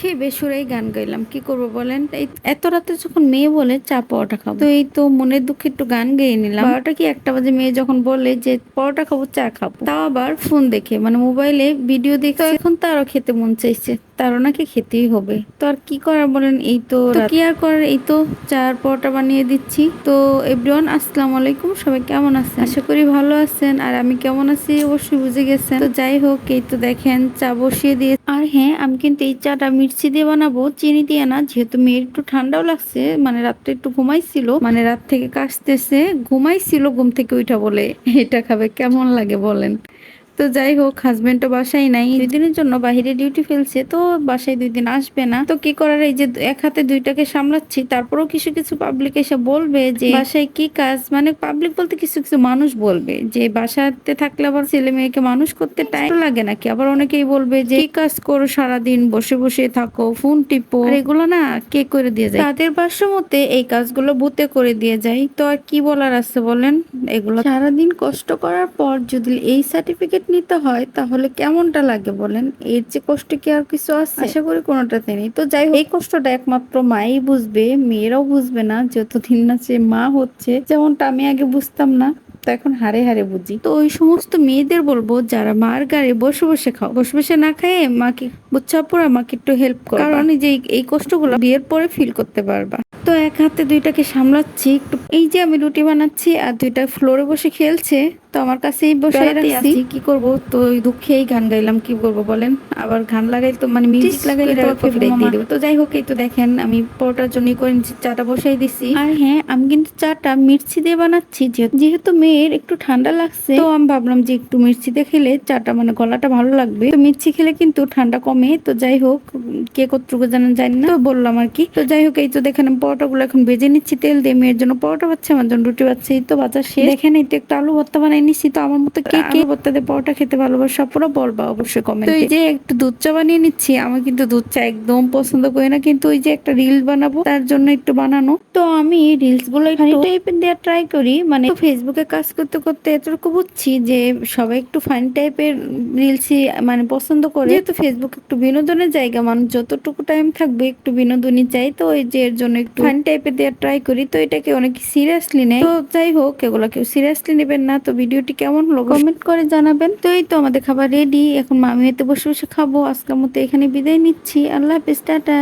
খেয়ে বেসুরাই গান গাইলাম। কি করব বলেন? এই এত রাতে যখন মেয়ে বলে, চা, পরোটা খাব। তো এই তো মনের দুঃখে একটু গান গেয়ে নিলাম। বারোটা কি একটা বাজে মেয়ে যখন বলে যে, পরোটা খাব, চা খাব। তাও আবার ফোন দেখে মানে মোবাইলে ভিডিও দেখে এখন তারও খেতে মন চাইছে। তারও নাকি খেতেই হবে। তো আর কি করার বলেন? এই তো কি আর করার? এই তো চার পরোটা বানিয়ে দিচ্ছি। তো এভরিওয়ান আসসালামু আলাইকুম। সবাই কেমন আছেন? আশা করি ভালো আছেন। আর আমি কেমন আছি? অবশ্যই বুঝে গেছেন। তো যাই হোক এই তো দেখেন চা বসিয়ে দিয়ে আর হ্যাঁ আমি কিন্তু এই চাটা মির্চি দিয়ে বানাবো চিনি দিয়ে না। যেহেতু মেয়ের একটু ঠান্ডাও লাগছে মানে রাত্রে একটু ঘুমাইছিল মানে রাত থেকে কাশতেছে ঘুমাইছিল ঘুম থেকে উঠা বলে। এটা খাবে কেমন লাগে বলেন? তো যাই হোক হাজবেন্ড তো বাসায় নাই। দুই দিনের জন্য বাহিরে ডিউটি ফেলছে, তো বাসায় দুই দিন আসবে না। তো কি করার, এই যে এক হাতে দুইটাকে সামলাচ্ছি, তারপরেও কিছু কিছু পাবলিক এসে বলবে যে, বাসায় কি কাজ? মানে পাবলিক বলতে কিছু কিছু মানুষ বলবে যে, বাসাতে থাকলে আবার ছেলে মেয়েকে মানুষ করতে টাইম লাগে নাকি? আবার অনেকেই বলবে যে, কি কাজ করো সারাদিন? বসে বসে থাকো ফোন টিপো। এগুলো না কে করে দিয়ে যায়? তাদের ভাষ্য মতে এই কাজগুলো ভূতে করে দিয়ে যায়। তো আর কি বলার আছে বলেন? এগুলো সারাদিন কষ্ট করার পর যদি এই সার্টিফিকেট নিতে হয়, তাহলে কেমনটা লাগে বলেন? এর যে কষ্ট কি আর কিছু আছে? আশা করি কোনোটাতে নেই। তো যাই হোক, এই কষ্টটা একমাত্র মাই বুঝবে, মেয়েরাও বুঝবে না যতদিন না সে মা হচ্ছে। যেমনটা আমি আগে বুঝতাম না, তো এখন হারে হারে বুঝি। তো ওই সমস্ত মেয়েদের বলব, যারা মার গাড়ি বসে বসে খাও বসে বসে না খায় মাকে বুচ্ছা পড়া, মাকে একটু হেল্প করো। কারণ যে এই কষ্টগুলো বিয়ের পরে ফিল করতে পারবা। তো এক হাতে দুইটাকে সামলাচ্ছি, একটু, এই যে আমি রুটি বানাচ্ছি আর দুইটা ফ্লোরে বসে খেলছে তো আমার কাছেই বসে রাখছি। কি করব? তো ওই দুঃখেই গান গাইলাম কি করব বলেন? আবার গান লাগাই তো মানে মিউজিক লাগাইলে তো কপিরাইট দিয়ে দেবো। তো যাই হোক এই তো দেখেন আমি পরোটার জন্য করে চাটা বসাই দিছি আর হ্যাঁ আমি কিন্তু চাটা মির্চি দিয়ে বানাচ্ছি যেহেতু- মেয়ের একটু ঠান্ডা লাগছে তো আমি ভাবলাম যে একটু মির্চি দিয়ে খেলে চাটা মানে গলাটা ভালো লাগবে। তো মির্চি খেলে কিন্তু ঠান্ডা কমে তো যাই হোক কে কতটুকু জানেন জানি না। তো বললাম আর কি। তো যাই হোক এই তো দেখেন আমি পরোটাগুলো এখন ভেজে নিচ্ছি তেল দিয়ে। মেয়ের জন্য পরোটা বাচ্ছে আমার জন্য রুটি বাচ্ছে এই তো বাজার শেষ। দেখেন এই তো একটু আলু ভর্তা বানাই নিচ্ছি তো আমার মতো কে কে দিয়ে পরোটা খেতে ভালোবাসা পুরো বলবা অবশ্যই কমেন্ট তো এই যে একটু দুধ চা বানিয়ে নিচ্ছি আমি কিন্তু দুধ চা একদম পছন্দ করি না কিন্তু ওই যে একটা রিল বানাবো তার জন্য একটু বানানো। তো আমি রিলসগুলো একটু টাইপের দেওয়ার ট্রাই করি মানে ফেসবুকে কাজ করতে করতে এতটুকু বুঝছি যে সবাই একটু ফান টাইপের রিলসই মানে পছন্দ করে। যেহেতু ফেসবুক একটু বিনোদনের জায়গা মানুষ যতটুকু টাইম থাকবে একটু বিনোদনই চাই তো ওই যে এর জন্য একটু ফান টাইপের দেওয়ার ট্রাই করি তো এটাকে অনেক সিরিয়াসলি নেয়। তো যাই হোক এগুলো কেউ সিরিয়াসলি নেবেন না তো ভিডিওটি কেমন হলো কমেন্ট করে জানাবেন। তো এই তো আমাদের খাবার রেডি এখন মামি হয়তো বসে বসে খাব। আজকের মতো এখানে বিদায় নিচ্ছি। আল্লাহ হাফিজ, টাটা।